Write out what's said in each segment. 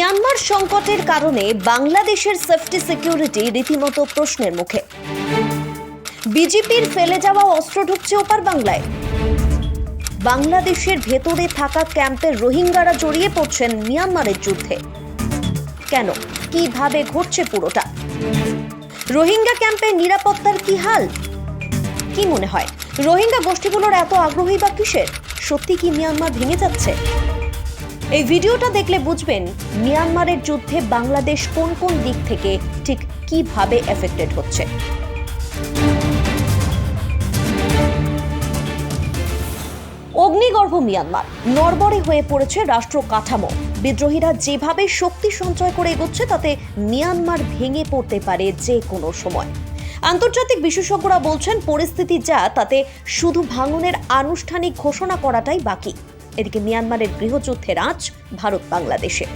Myanmar সংকটের কারণে বাংলাদেশের সেফটি সিকিউরিটি রীতিমতো প্রশ্নের মুখে। বিজেপির ফেলে যাওয়া অস্ত্র ঢুকছে ওপার বাংলায়। বাংলাদেশের ভেতরে থাকা ক্যাম্পের রোহিঙ্গারা জড়িয়ে পড়ছেন মিয়ানমারের যুদ্ধে। কেন? কীভাবে ঘটছে পুরোটা? রোহিঙ্গা ক্যাম্পের নিরাপত্তার কি হাল? কি মনে হয়? রোহিঙ্গা গোষ্ঠীগুলোর এত আগ্রহী বা কিসের? সত্যি কি মিয়ানমার ভেঙে যাচ্ছে? এই ভিডিওটা দেখলে বুঝবেন মিয়ানমারের যুদ্ধে বাংলাদেশ কোন কোন দিক থেকে ঠিক কীভাবে এফেক্টেড হচ্ছে। অগ্নিগর্ভ মিয়ানমার নরবরে হয়ে পড়েছে রাষ্ট্র কাঠামো। বিদ্রোহীরা যেভাবে শক্তি সঞ্চয় করে এগোচ্ছে, তাতে মিয়ানমার ভেঙে পড়তে পারে যে কোনো সময়। আন্তর্জাতিক বিশেষজ্ঞরা বলছেন, পরিস্থিতি যা, তাতে শুধু ভাঙনের আনুষ্ঠানিক ঘোষণা করাটাই বাকি। এদিকে মিয়ানমারের গৃহযুদ্ধের আঁচ ভারত বাংলাদেশে।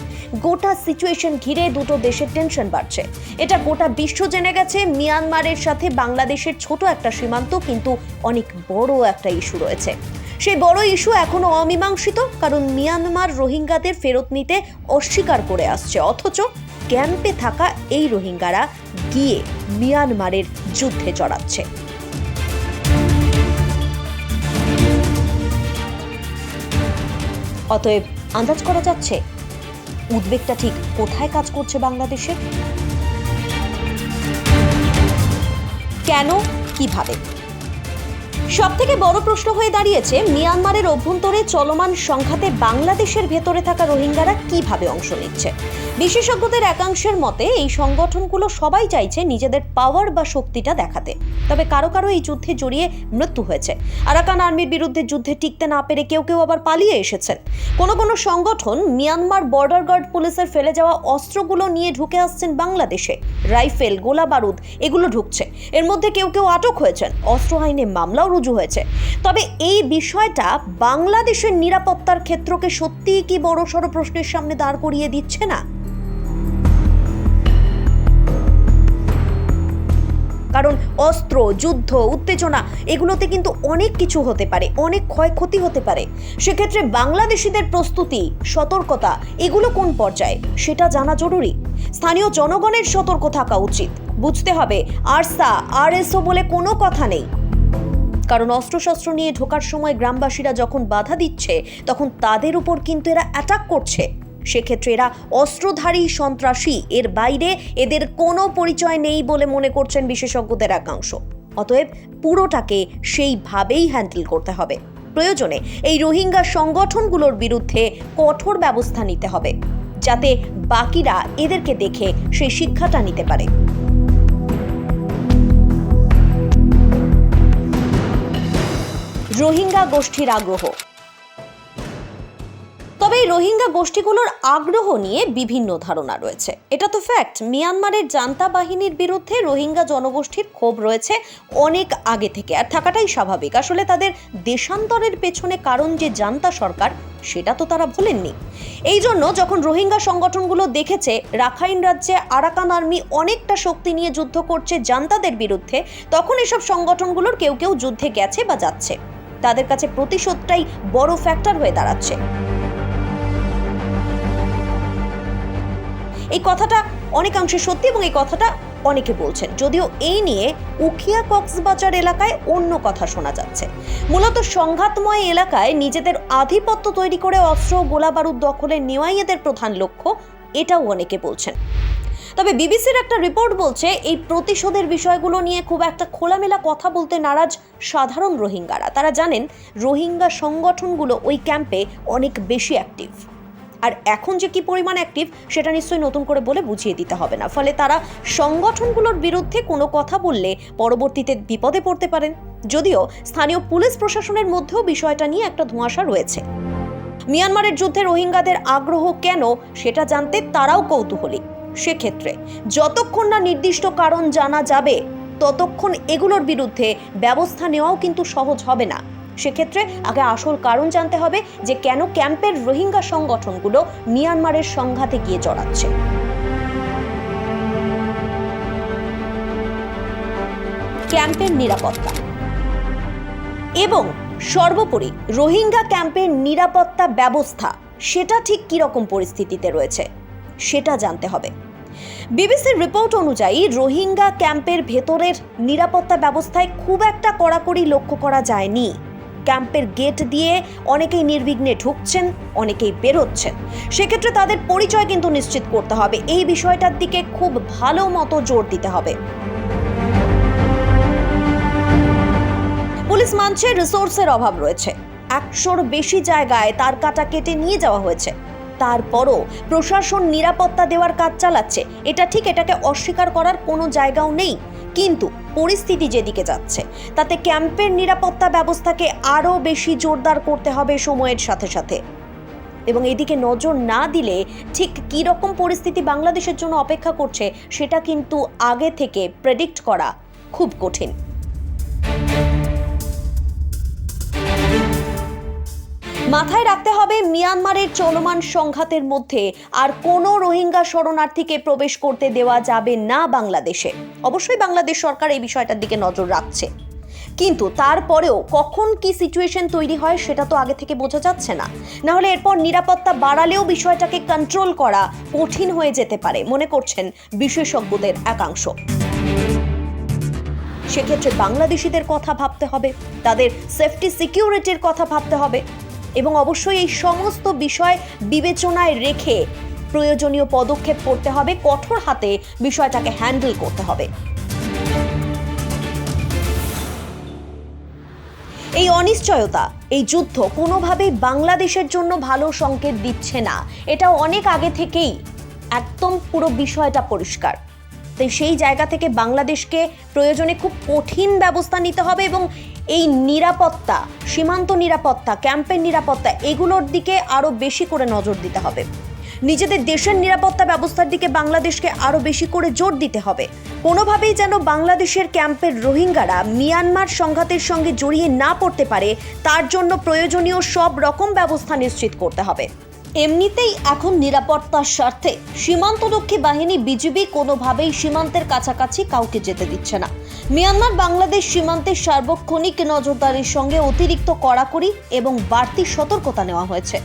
গোটা সিচুয়েশন ঘিরে দুটো দেশের টেনশন বাড়ছে। এটা গোটা বিশ্ব জেনে গেছে, মিয়ানমারের সাথে বাংলাদেশের ছোট একটা সীমান্ত, কিন্তু অনেক বড় একটা ইস্যু রয়েছে। সেই বড় ইস্যু এখনও অমীমাংসিত, কারণ মিয়ানমার রোহিঙ্গাদের ফেরত নিতে অস্বীকার করে আসছে। অথচ ক্যাম্পে থাকা এই রোহিঙ্গারা গিয়ে মিয়ানমারের যুদ্ধে জড়াচ্ছে। অতএব আন্দাজ করা যাচ্ছে উদ্বেগটা ঠিক কোথায় কাজ করছে বাংলাদেশে? কেন? কীভাবে? সব থেকে বড় প্রশ্ন হয়ে দাঁড়িয়েছে, মিয়ানমারের অভ্যন্তরে চলমান সংঘাতে বাংলাদেশের ভেতরে থাকা রোহিঙ্গারা কীভাবে অংশ নিচ্ছে? বিশেষজ্ঞদের একাংশের মতে, এই সংগঠনগুলো সবাই চাইছে নিজেদের পাওয়ার বা শক্তিটা দেখাতে। তবে কারও কারও এই যুদ্ধে জড়িয়ে মৃত্যু হয়েছে। আরাকান আর্মির বিরুদ্ধে যুদ্ধে টিকতে না পেরে কেউ কেউ আবার পালিয়ে এসেছেন। কোনো কোনো সংগঠন মিয়ানমার বর্ডার গার্ড পুলিশের ফেলে যাওয়া অস্ত্রগুলো নিয়ে ঢুকে আসছেন বাংলাদেশে। রাইফেল গোলা বারুদ এগুলো ঢুকছে। এর মধ্যে কেউ কেউ আটক হয়েছেন। অস্ত্র আইনে মামলাও রুজু হয়েছে। তবে এই বিষয়টা বাংলাদেশের নিরাপত্তার ক্ষেত্রকে সত্যিই কি বড়সড় প্রশ্নের সামনে দাঁড় করিয়ে দিচ্ছে না? কারণ অস্ত্র, যুদ্ধ, উত্তেজনা, এগুলোতে কিন্তু অনেক কিছু হতে পারে, অনেক ক্ষয়ক্ষতি হতে পারে। সেক্ষেত্রে বাংলাদেশিদের প্রস্তুতি, সতর্কতা, এগুলো কোন পর্যায়ে? সেটা জানা জরুরি। স্থানীয় জনগণের সতর্ক থাকা উচিত। বুঝতে হবে, আরসা, আরএসও বলে কোনো কথা নেই। কারণ অস্ত্রশস্ত্র নিয়ে ঢোকার সময় গ্রামবাসীরা যখন বাধা দিচ্ছে, তখন তাদের উপর কিন্তু এরা অ্যাটাক করছে। সেক্ষেত্রে এরা অস্ত্রধারী সন্ত্রাসী। এর বাইরে এদের কোনো পরিচয় নেই বলে মনে করছেন বিশেষজ্ঞদের একাংশ। অতএব পুরোটাকে সেইভাবেই হ্যান্ডেল করতে হবে। প্রয়োজনে এই রোহিঙ্গা সংগঠনগুলোর বিরুদ্ধে কঠোর ব্যবস্থা নিতে হবে, যাতে বাকিরা এদেরকে দেখে সেই শিক্ষাটা নিতে পারে। রোহিঙ্গা গোষ্ঠীর আগ্রহ। তবে এই রোহিঙ্গা গোষ্ঠীগুলোর আগ্রহ নিয়ে বিভিন্ন ধারণা রয়েছে। এটা তো ফ্যাক্ট মিয়ানমারের জান্তা বাহিনীর বিরুদ্ধে রোহিঙ্গা জনগোষ্ঠীর ক্ষোভ রয়েছে অনেক আগে থেকে, আর থাকাটাই স্বাভাবিক। আসলে তাদের দেশান্তরের পেছনে কারণ যে জান্তা সরকার, সেটা তো তারা ভোলেননি। এই জন্য যখন রোহিঙ্গা সংগঠনগুলো দেখেছে, রাখাইন রাজ্যে আরাকান আর্মি অনেকটা শক্তি নিয়ে যুদ্ধ করছে জান্তাদের বিরুদ্ধে, তখন এসব সংগঠনগুলোর কেউ কেউ যুদ্ধে গেছে বা যাচ্ছে। তাদের কাছে প্রতিশোধটাই বড় ফ্যাক্টর হয়ে দাঁড়াচ্ছে। এই কথাটা অনেকাংশে সত্যি এবং এই কথাটা অনেকে বলছেন। যদিও এই নিয়ে উখিয়া কক্সবাজার এলাকায় অন্য কথা শোনা যাচ্ছে। মূলত সংঘাতময় এলাকায় নিজেদের আধিপত্য তৈরি করে অস্ত্র ও গোলা বারুদ দখলে নেওয়াই এদের প্রধান লক্ষ্য, এটাও অনেকে বলছেন। তবে বিবিসির একটা রিপোর্ট বলছে, এই প্রতিশোধের বিষয়গুলো নিয়ে খুব একটা খোলামেলা কথা বলতে নারাজ সাধারণ রোহিঙ্গারা। তারা জানেন, রোহিঙ্গা সংগঠনগুলো ওই ক্যাম্পে অনেক বেশি অ্যাক্টিভ আর এখন যে কি পরিমাণ অ্যাক্টিভ সেটা নিশ্চয়ই নতুন করে বলে বুঝিয়ে দিতে হবে না। ফলে তারা সংগঠনগুলোর বিরুদ্ধে কোনো কথা বললে পরবর্তীতে বিপদে পড়তে পারেন। যদিও স্থানীয় পুলিশ প্রশাসনের মধ্যেও বিষয়টা নিয়ে একটা ধোঁয়াশা রয়েছে। মিয়ানমারের যুদ্ধে রোহিঙ্গাদের আগ্রহ কেন, সেটা জানতে তারাও কৌতূহলী। সেক্ষেত্রে যতক্ষণ না নির্দিষ্ট কারণ জানা যাবে, ততক্ষণ এগুলোর বিরুদ্ধে ব্যবস্থা নেওয়াও কিন্তু সহজ হবে না। সেক্ষেত্রে আগে আসল কারণ জানতে হবে যে কেন ক্যাম্পের রোহিঙ্গা সংগঠনগুলো মিয়ানমারের সংঘাতে গিয়ে জড়াচ্ছে। ক্যাম্পের নিরাপত্তা এবং সর্বোপরি রোহিঙ্গা ক্যাম্পের নিরাপত্তা ব্যবস্থা, সেটা ঠিক কীরকম পরিস্থিতিতে রয়েছে? সেটা জানতে হবে। বিবিসির রিপোর্ট অনুযায়ী রোহিঙ্গা ক্যাম্পের ভেতরের নিরাপত্তা ব্যবস্থায় খুব একটা কড়াকড়ি লক্ষ্য করা যায়নি। ক্যাম্পের গেট দিয়ে অনেকেই নির্বিঘ্নে ঢুকছেন, অনেকেই বেরোচ্ছেন। সেক্ষেত্রে তাদের পরিচয় কিন্তু নিশ্চিত করতে হবে। এই বিষয়টার দিকে খুব ভালো মতো জোর দিতে হবে। পুলিশ মানছে রিসোর্সের অভাব রয়েছে। একশোর বেশি জায়গায় তার কাটা কেটে নিয়ে যাওয়া হয়েছে। তারপরও প্রশাসন নিরাপত্তা দেওয়ার কাজ চালাচ্ছে। এটা ঠিক, এটাকে অস্বীকার করার কোনো জায়গাও নেই। কিন্তু পরিস্থিতি যেদিকে যাচ্ছে, তাতে ক্যাম্পের নিরাপত্তা ব্যবস্থাকে আরও বেশি জোরদার করতে হবে সময়ের সাথে সাথে। এবং এদিকে নজর না দিলে ঠিক কী রকম পরিস্থিতি বাংলাদেশের জন্য অপেক্ষা করছে, সেটা কিন্তু আগে থেকে প্রেডিক্ট করা খুব কঠিন। মাথায় রাখতে হবে মিয়ানমারের চলমান সংঘাতের মধ্যে আর কোনো রোহিঙ্গা শরণার্থীকে প্রবেশ করতে দেওয়া যাবে না বাংলাদেশে। অবশ্যই বাংলাদেশ সরকার এই বিষয়টার দিকে নজর রাখছে। কিন্তু তারপরেও কখন কি সিচুয়েশন তৈরি হয় সেটা তো আগে থেকে বোঝা যাচ্ছে না। না হলে এরপর নিরাপত্তা বাড়ালেও বিষয়টাকে কন্ট্রোল করা কঠিন হয়ে যেতে পারে, মনে করছেন বিশেষজ্ঞদের একাংশ। সেক্ষেত্রে বাংলাদেশিদের কথা ভাবতে হবে, তাদের সেফটি সিকিউরিটির কথা ভাবতে হবে। এবং অবশ্যই এই সমস্ত বিষয় বিবেচনায় রেখে প্রয়োজনীয় পদক্ষেপ করতে হবে, কঠোর হাতে বিষয়টাকে হ্যান্ডেল করতে হবে। এই অনিশ্চয়তা, এই যুদ্ধ কোনোভাবেই বাংলাদেশের জন্য ভালো সংকেত দিচ্ছে না। এটা অনেক আগে থেকেই একদম পুরো বিষয়টা পরিষ্কার। তাই সেই জায়গা থেকে বাংলাদেশকে প্রয়োজনে খুব কঠিন ব্যবস্থা নিতে হবে এবং এই নিরাপত্তা, সীমান্ত নিরাপত্তা, ক্যাম্পের নিরাপত্তা এগুলোর দিকে আরও বেশি করে নজর দিতে হবে। নিজেদের দেশের নিরাপত্তা ব্যবস্থার দিকে বাংলাদেশকে আরও বেশি করে জোর দিতে হবে। কোনোভাবেই যেন বাংলাদেশের ক্যাম্পের রোহিঙ্গারা মিয়ানমার সংঘাতের সঙ্গে জড়িয়ে না পড়তে পারে, তার জন্য প্রয়োজনীয় সব রকম ব্যবস্থা নিশ্চিত করতে হবে। এমনিতেই এখন নিরাপত্তার স্বার্থে। সীমান্তরক্ষী বাহিনী বিজিবি কোনোভাবেই সীমান্তের কাছাকাছি কাউকে যেতে দিচ্ছে না। মিয়ানমার বাংলাদেশ সীমান্তের সার্বক্ষণিক নজরদারির সঙ্গে অতিরিক্ত কড়াকড়ি এবং বাড়তি সতর্কতা নেওয়া হয়েছে।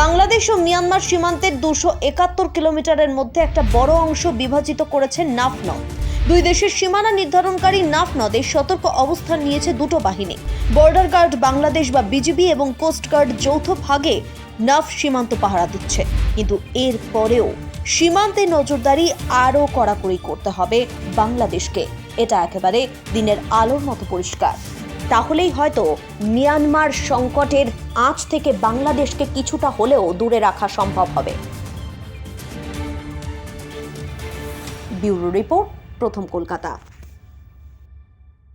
বাংলাদেশ ও মিয়ানমার সীমান্তের দুশো একাত্তর কিলোমিটারের মধ্যে একটা বড় অংশ বিভাজিত করেছে নাফনদ। দুই দেশের সীমানা নির্ধারণকারী নাফ নদে সতর্ক অবস্থান নিয়েছে দুটো বাহিনী। বর্ডার গার্ড বাংলাদেশ বা বিজিবি এবং কোস্টগার্ড যৌথ ভাগে নাফ সীমান্ত পাহারা দিচ্ছে। কিন্তু এর পরেও সীমান্তে নজরদারি আরও কড়াকড়ি করতে হবে বাংলাদেশকে। এটা একেবারে দিনের আলোর মতো পরিষ্কার। তাহলেই হয়তো মিয়ানমার সংকটের আঁচ থেকে বাংলাদেশকে কিছুটা হলেও দূরে রাখা সম্ভব হবে। ব্যুরো রিপোর্ট, প্রথম কলকাতা।